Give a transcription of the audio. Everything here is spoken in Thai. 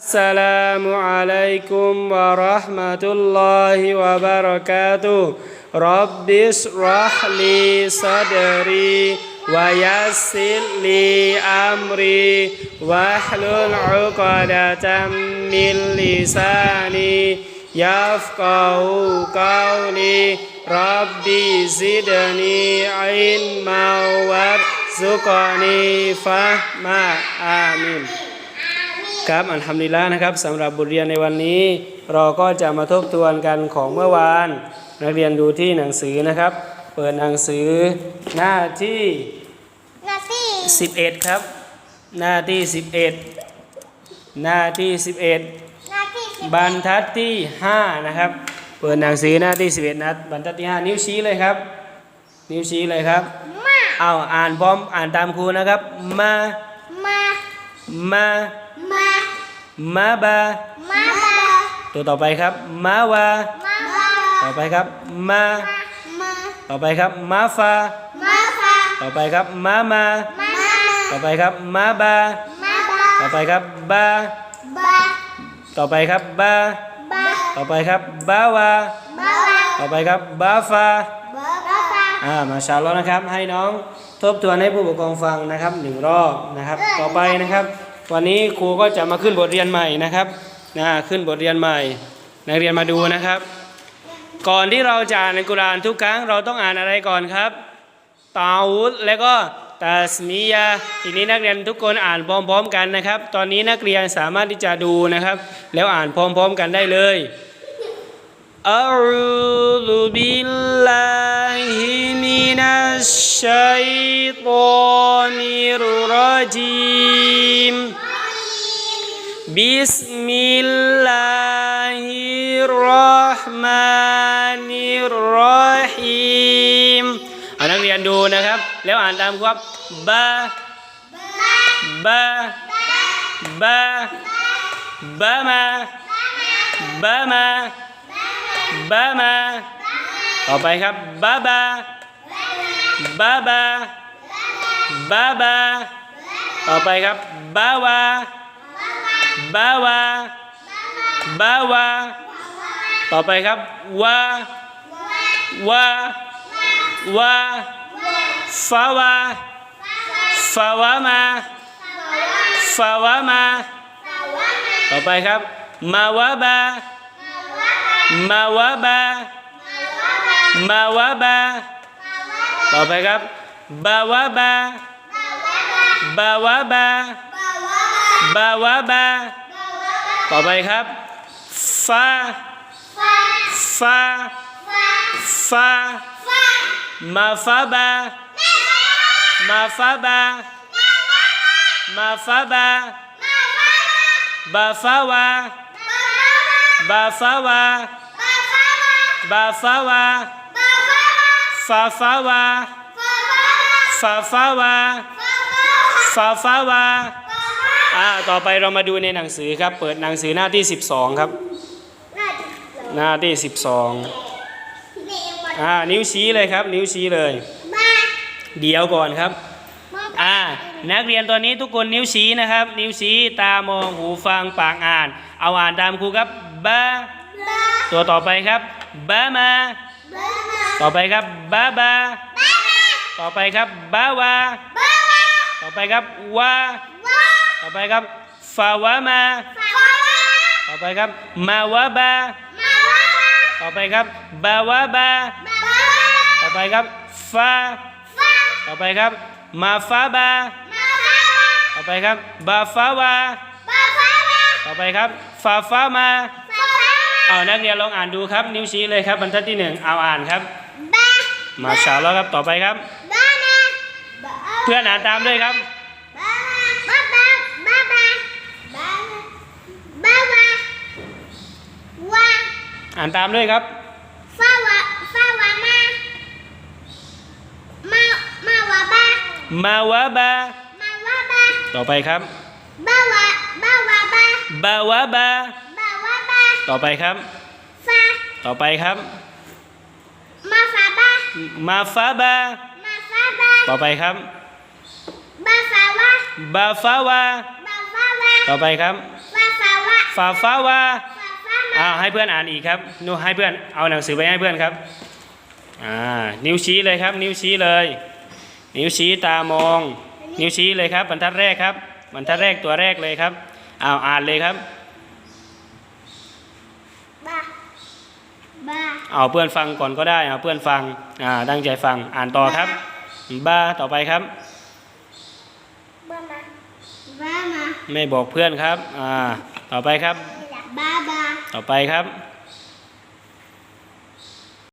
السلام عليكم ورحمة الله وبركاته. رب اشرح لي صدري ويسر لي أمري واحلل عقدة من لساني يفقه قولي. ربي زدني علما وارزقني فهما. آمين. ครับอัลฮัมดุลิลละห์นะครับสำหรับบทเรียนในวันนี้ เราก็จะมาทบทวนกันของเมื่อวาน นักเรียนดูที่หนังสือนะครับ เปิดหนังสือหน้าที่นาซี่11ครับ หน้าที่11หน้าที่11นาซี่สิบบรรทัดที่5นะครับ เปิดหนังสือหน้าที่11นะบรรทัดที่5นิ้วชี้เลยครับ นิ้วชี้เลยครับมาเอาอ่านพร้อมอ่านตามครูนะครับ มามามามา มาบา มาบา ตัวต่อไปครับ มาวา มาบา ต่อไปครับ มา มา ต่อไปครับ มาฟา มาฟา ต่อไปครับมา มามา ต่อไปครับ มาบา มาบา ต่อไปครับบา บา ต่อไปครับบา บา ต่อไปครับบาวา บาวา ต่อไปครับบาฟา บาบาฟา อ่า มาชาอัลลอฮ์นะครับ ให้น้องทบทวนให้ผู้ปกครองฟังนะครับหนึ่งรอบนะครับ ต่อไปนะครับ วันนี้ครูก็จะมาขึ้นบทเรียนใหม่นะครับนะขึ้นบทเรียนใหม่ นักเรียนมาดูนะครับ ก่อนที่เราจะอ่านในกุรานทุกครั้งเราต้องอ่านอะไรก่อนครับตาวุธแล้วก็ตัสมียาทีนี้นักเรียนทุกคนอ่านพร้อม ๆ กันนะครับ ตอนนี้นักเรียนสามารถที่จะดูนะครับ แล้วอ่านพร้อม ๆ กันได้เลยอัลลอฮฺบิลลาฮิมินัชชัยฏอนิรรจีม بسم الله الرحمن الرحيم เอานักเรียนดูนะครับ แล้วอ่านตามครับบาบาบาบามาบามาบามา ต่อไปครับบาบาบาบาบาบา ต่อไปครับบาวา บาวาบาวา ต่อไปครับวาวาวาฟาวาฟาวามาฟาวามา ต่อไปครับ มาวาบามาวาบามาวาบา ต่อไปครับบาวาบาบาวาบา บาวาบา ต่อไปครับฟาฟาฟามาฟาบา มาฟาบา มาฟาบา บาฟาวา บาฟาวา บาฟาวา ฟาฟาวา ฟาฟาวา ฟาฟาวา อ่าต่อไปเรามาดูในหนังสือครับ เปิดหนังสือหน้าที่ 12 ครับ หน้าที่ 12อ่านิ้วชี้เลยครับ นิ้วชี้เลย เดี๋ยวก่อนครับอ่านักเรียนตัวนี้ทุกคนนิ้วชี้นะครับ นิ้วชี้ตามองหูฟังปากอ่าน เอาอ่านตามครูครับบาตัวต่อไปครับบามาต่อไปครับบาบาต่อไปครับบาวาต่อไปครับวา ต่อไปครับฟาวามา ต่อไปครับ มาวาบา ต่อไปครับ บาวาบา ต่อไปครับฟาต่อไปครับ มาฟาบา ต่อไปครับ บาฟาวา ต่อไปครับ ฟาฟามา เอานักเรียนลองอ่านดูครับ นิ้วชี้เลยครับบรรทัดที่หนึ่งเอาอ่านครับ มาชาแล้วครับ ต่อไปครับ เพื่อนอ่านตามด้วยครับ อ่านตามด้วยครับมาวาบาต่อไปครับบาวาบาต่อไปครับต่อไปครับ มาฟาบามาฟาบามาฟาบาต่อไปครับบาฟาวาบาฟาวาบาฟาวาต่อไปครับบาฟาวาฟาฟ้าวาฟาฟ้ามา อ้าวให้เพื่อนอ่านอีกครับนูให้เพื่อนเอาหนังสือไปให้เพื่อนครับอ่านิ้วชี้เลยครับ นิ้วชี้เลย นิ้วชี้ตามอง นิ้วชี้เลยครับ บรรทัดแรกครับ บรรทัดแรกตัวแรกเลยครับอ้าวอ่านเลยครับบาบาเอาเพื่อนฟังก่อนก็ได้เอาเพื่อนฟังอ่าตั้งใจฟังอ่านต่อครับบาต่อไปครับบามาบามาไม่บอกเพื่อนครับอ่าต่อไปครับบาบา ต่อไปครับ